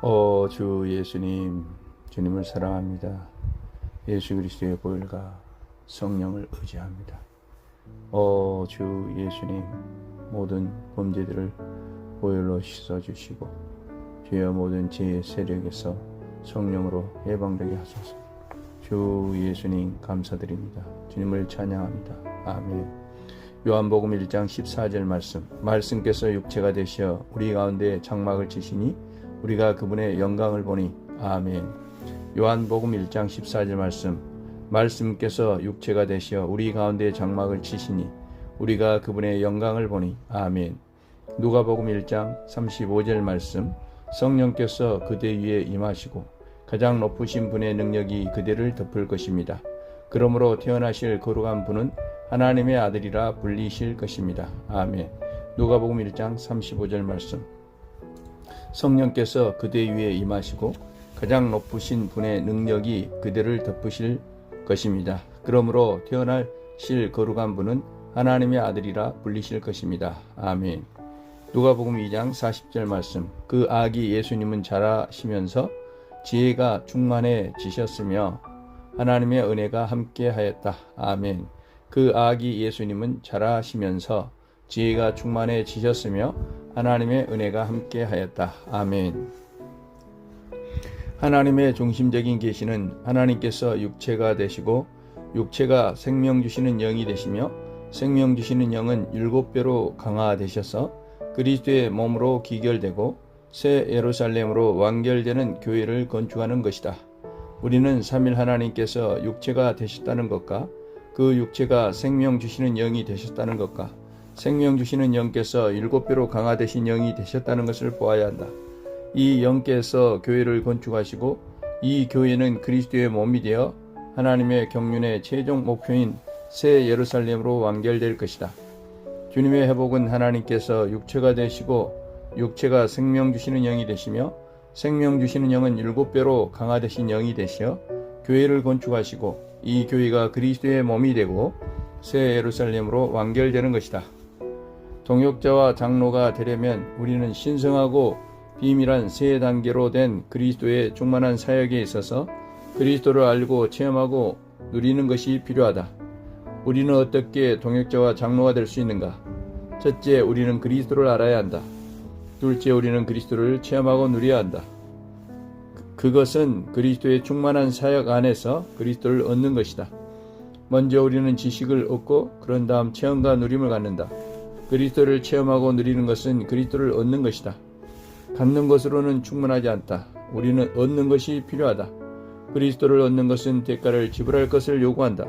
어, 주 예수님, 주님을 사랑합니다. 예수 그리스도의 보혈과 성령을 의지합니다. 어, 주 예수님, 모든 범죄들을 보혈로 씻어주시고, 주여 모든 죄의 세력에서 성령으로 해방되게 하소서. 주 예수님 감사드립니다. 주님을 찬양합니다. 아멘. 요한복음 1장 14절 말씀. 말씀께서 육체가 되시어 우리 가운데 장막을 치시니 우리가 그분의 영광을 보니 아멘. 요한복음 1장 14절 말씀. 말씀께서 육체가 되시어 우리 가운데 장막을 치시니 우리가 그분의 영광을 보니 아멘. 누가복음 1장 35절 말씀. 성령께서 그대 위에 임하시고 가장 높으신 분의 능력이 그대를 덮을 것입니다. 그러므로 태어나실 거룩한 분은 하나님의 아들이라 불리실 것입니다. 아멘. 누가복음 1장 35절 말씀. 성령께서 그대 위에 임하시고 가장 높으신 분의 능력이 그대를 덮으실 것입니다. 그러므로 태어나실 거룩한 분은 하나님의 아들이라 불리실 것입니다. 아멘. 누가복음 2장 40절 말씀. 그 아기 예수님은 자라시면서 지혜가 충만해지셨으며 하나님의 은혜가 함께하였다. 아멘. 그 아기 예수님은 자라시면서 지혜가 충만해지셨으며 하나님의 은혜가 함께 하였다. 아멘. 하나님의 중심적인 계시는 하나님께서 육체가 되시고 육체가 생명 주시는 영이 되시며 생명 주시는 영은 일곱 배로 강화되셔서 그리스도의 몸으로 기결되고 새 예루살렘으로 완결되는 교회를 건축하는 것이다. 우리는 삼일 하나님께서 육체가 되셨다는 것과 그 육체가 생명 주시는 영이 되셨다는 것과 생명 주시는 영께서 일곱 배로 강화되신 영이 되셨다는 것을 보아야 한다. 이 영께서 교회를 건축하시고 이 교회는 그리스도의 몸이 되어 하나님의 경륜의 최종 목표인 새 예루살렘으로 완결될 것이다. 주님의 회복은 하나님께서 육체가 되시고 육체가 생명 주시는 영이 되시며 생명 주시는 영은 일곱 배로 강화되신 영이 되시어 교회를 건축하시고 이 교회가 그리스도의 몸이 되고 새 예루살렘으로 완결되는 것이다. 동역자와 장로가 되려면 우리는 신성하고 비밀한 세 단계로 된 그리스도의 충만한 사역에 있어서 그리스도를 알고 체험하고 누리는 것이 필요하다. 우리는 어떻게 동역자와 장로가 될 수 있는가? 첫째, 우리는 그리스도를 알아야 한다. 둘째, 우리는 그리스도를 체험하고 누려야 한다. 그것은 그리스도의 충만한 사역 안에서 그리스도를 얻는 것이다. 먼저 우리는 지식을 얻고 그런 다음 체험과 누림을 갖는다. 그리스도를 체험하고 누리는 것은 그리스도를 얻는 것이다. 갖는 것으로는 충분하지 않다. 우리는 얻는 것이 필요하다. 그리스도를 얻는 것은 대가를 지불할 것을 요구한다.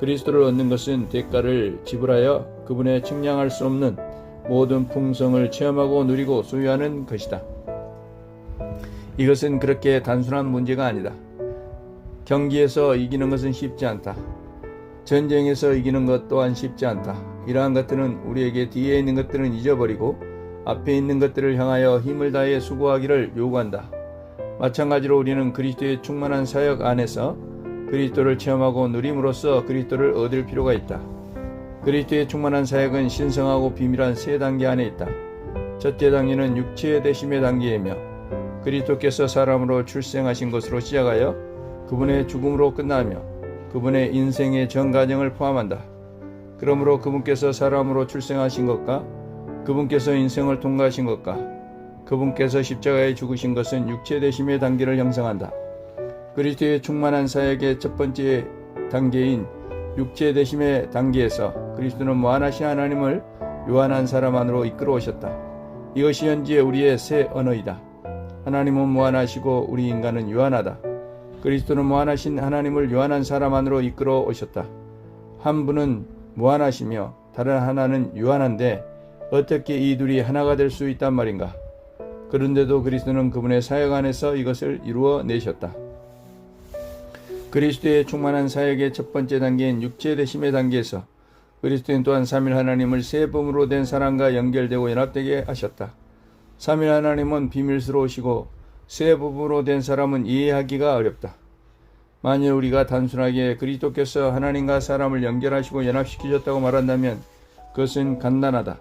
그리스도를 얻는 것은 대가를 지불하여 그분의 측량할 수 없는 모든 풍성을 체험하고 누리고 소유하는 것이다. 이것은 그렇게 단순한 문제가 아니다. 경기에서 이기는 것은 쉽지 않다. 전쟁에서 이기는 것 또한 쉽지 않다. 이러한 것들은 우리에게 뒤에 있는 것들은 잊어버리고 앞에 있는 것들을 향하여 힘을 다해 수고하기를 요구한다. 마찬가지로 우리는 그리스도의 충만한 사역 안에서 그리스도를 체험하고 누림으로써 그리스도를 얻을 필요가 있다. 그리스도의 충만한 사역은 신성하고 비밀한 세 단계 안에 있다. 첫째 단계는 육체의 대심의 단계이며 그리스도께서 사람으로 출생하신 것으로 시작하여 그분의 죽음으로 끝나며 그분의 인생의 전 과정을 포함한다. 그러므로 그분께서 사람으로 출생하신 것과 그분께서 인생을 통과하신 것과 그분께서 십자가에 죽으신 것은 육체 대심의 단계를 형성한다. 그리스도의 충만한 사역의 첫 번째 단계인 육체 대심의 단계에서 그리스도는 무한하신 하나님을 요한한 사람 안으로 이끌어 오셨다. 이것이 현재 우리의 새 언어이다. 하나님은 무한하시고 우리 인간은 유한하다. 그리스도는 무한하신 하나님을 유한한 사람 안으로 이끌어 오셨다. 한 분은 무한하시며 다른 하나는 유한한데 어떻게 이 둘이 하나가 될 수 있단 말인가? 그런데도 그리스도는 그분의 사역 안에서 이것을 이루어 내셨다. 그리스도의 충만한 사역의 첫 번째 단계인 육체 대심의 단계에서 그리스도인 또한 삼일 하나님을 세 범으로 된 사랑과 연결되고 연합되게 하셨다. 삼일 하나님은 비밀스러우시고 세 부부로 된 사람은 이해하기가 어렵다. 만일 우리가 단순하게 그리스도께서 하나님과 사람을 연결하시고 연합시키셨다고 말한다면 그것은 간단하다.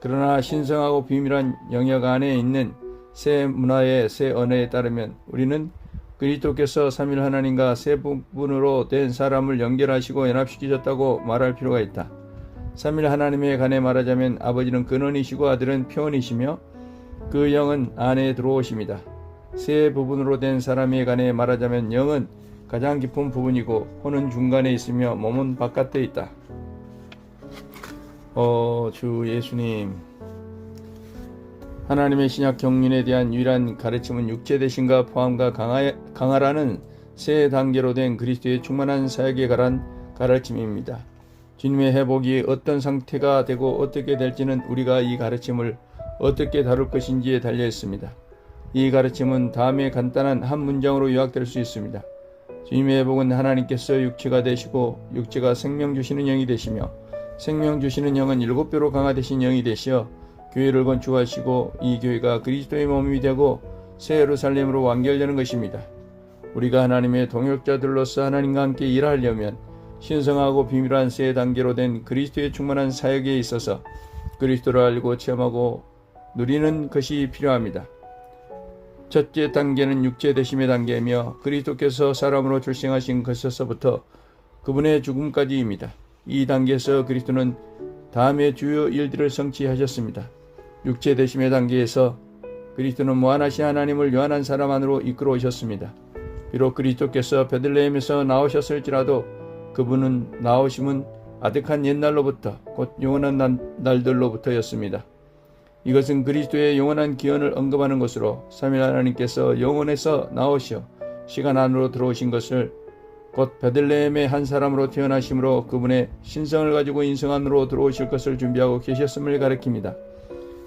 그러나 신성하고 비밀한 영역 안에 있는 새 문화의 새 언어에 따르면 우리는 그리스도께서 삼일 하나님과 세 부분으로 된 사람을 연결하시고 연합시키셨다고 말할 필요가 있다. 삼일 하나님에 관해 말하자면 아버지는 근원이시고 아들은 표현이시며 그 영은 안에 들어오십니다. 세 부분으로 된 사람에 관해 말하자면 영은 가장 깊은 부분이고 혼은 중간에 있으며 몸은 바깥에 있다. 어, 주 예수님. 하나님의 신약 경륜에 대한 유일한 가르침은 육체 대신과 포함과 강하, 강하라는 세 단계로 된 그리스도의 충만한 사역에 관한 가르침입니다. 주님의 회복이 어떤 상태가 되고 어떻게 될지는 우리가 이 가르침을 어떻게 다룰 것인지에 달려 있습니다. 이 가르침은 다음에 간단한 한 문장으로 요약될 수 있습니다. 주님의 회복은 하나님께서 육체가 되시고 육체가 생명 주시는 영이 되시며 생명 주시는 영은 일곱 배로 강화되신 영이 되시어 교회를 건축하시고 이 교회가 그리스도의 몸이 되고 새 예루살렘으로 완결되는 것입니다. 우리가 하나님의 동역자들로서 하나님과 함께 일하려면 신성하고 비밀한 세 단계로 된 그리스도의 충만한 사역에 있어서 그리스도를 알고 체험하고 누리는 것이 필요합니다. 첫째 단계는 육체 대심의 단계이며 그리스도께서 사람으로 출생하신 것에서부터 그분의 죽음까지입니다. 이 단계에서 그리스도는 다음의 주요 일들을 성취하셨습니다. 육체 대심의 단계에서 그리스도는 무한하신 하나님을 요한한 사람 안으로 이끌어 오셨습니다. 비록 그리스도께서 베들레헴에서 나오셨을지라도 그분은 나오심은 아득한 옛날로부터 곧 영원한 날- 날들로부터였습니다. 이것은 그리스도의 영원한 기원을 언급하는 것으로 삼위 하나님께서 영원에서 나오시어 시간 안으로 들어오신 것을 곧 베들레헴의 한 사람으로 태어나심으로 그분의 신성을 가지고 인성 안으로 들어오실 것을 준비하고 계셨음을 가리킵니다.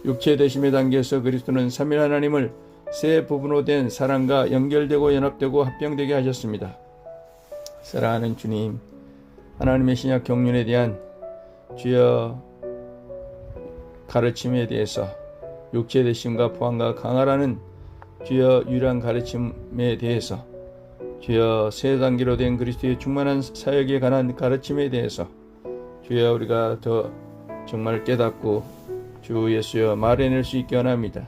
육체 대심의 단계에서 그리스도는 삼위 하나님을 세 부분으로 된 사랑과 연결되고 연합되고 합병되게 하셨습니다. 사랑하는 주님, 하나님의 신약 경륜에 대한 주여 가르침에 대해서 육체 대심과 포함과 강하라는 주여 유일한 가르침에 대해서 주여 세 단계로 된 그리스도의 충만한 사역에 관한 가르침에 대해서 주여 우리가 더 정말 깨닫고 주 예수여 말해낼 수 있게 원합니다.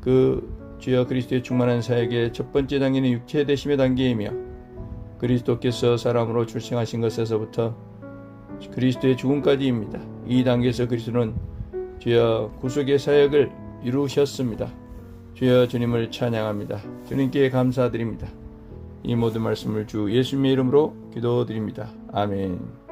그 주여 그리스도의 충만한 사역의 첫 번째 단계는 육체 대심의 단계이며 그리스도께서 사람으로 출생하신 것에서부터 그리스도의 죽음까지입니다. 이 단계에서 그리스도는 주여 구속의 사역을 이루셨습니다. 주여 주님을 찬양합니다. 주님께 감사드립니다. 이 모든 말씀을 주 예수님의 이름으로 기도드립니다. 아멘.